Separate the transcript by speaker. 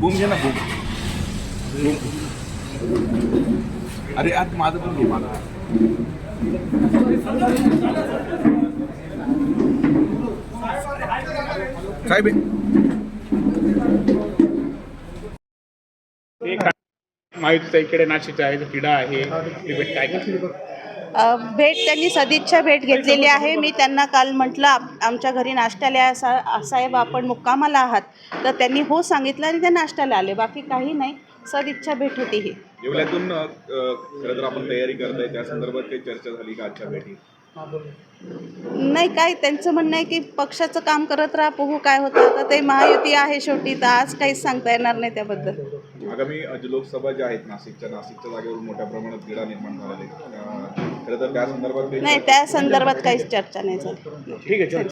Speaker 1: Boom घे ना boom अरे आज माझं पण घे माझं साहेब
Speaker 2: हे इकडे नाशिकच्या आहे क्रीडा आहे काय काय
Speaker 3: भेट त्यांनी सदिच्छा भेट घेतलेली आहे. मी त्यांना काल म्हटलं आमच्या घरी नाश्त्याला असा सा साहेब आपण मुक्कामाला आहात. तर त्यांनी हो सांगितलं आणि ते नाश्त्याला आले. बाकी काही नाही. सदिच्छा भेट होती ही.
Speaker 1: येवल्यातून खरं तर आपण तयारी करताय. त्या संदर्भात काही चर्चा झाली का आजच्या भेटीत?
Speaker 3: नाही काय त्यांचं म्हणणं आहे की पक्षाचं काम करत राहा बघू काय होतं. आता ते महायुती आहे शेवटी तर आज काहीच सांगता येणार नाही त्याबद्दल.
Speaker 1: आगामी लोकसभा ज्या आहेत नाशिकच्या नाशिकच्या जागेवरून मोठ्या प्रमाणात क्रीडा निर्माण झालेले खरं तर त्या संदर्भात
Speaker 3: नाही त्या संदर्भात काहीच चर्चा नाही झाली.
Speaker 2: ठीक आहे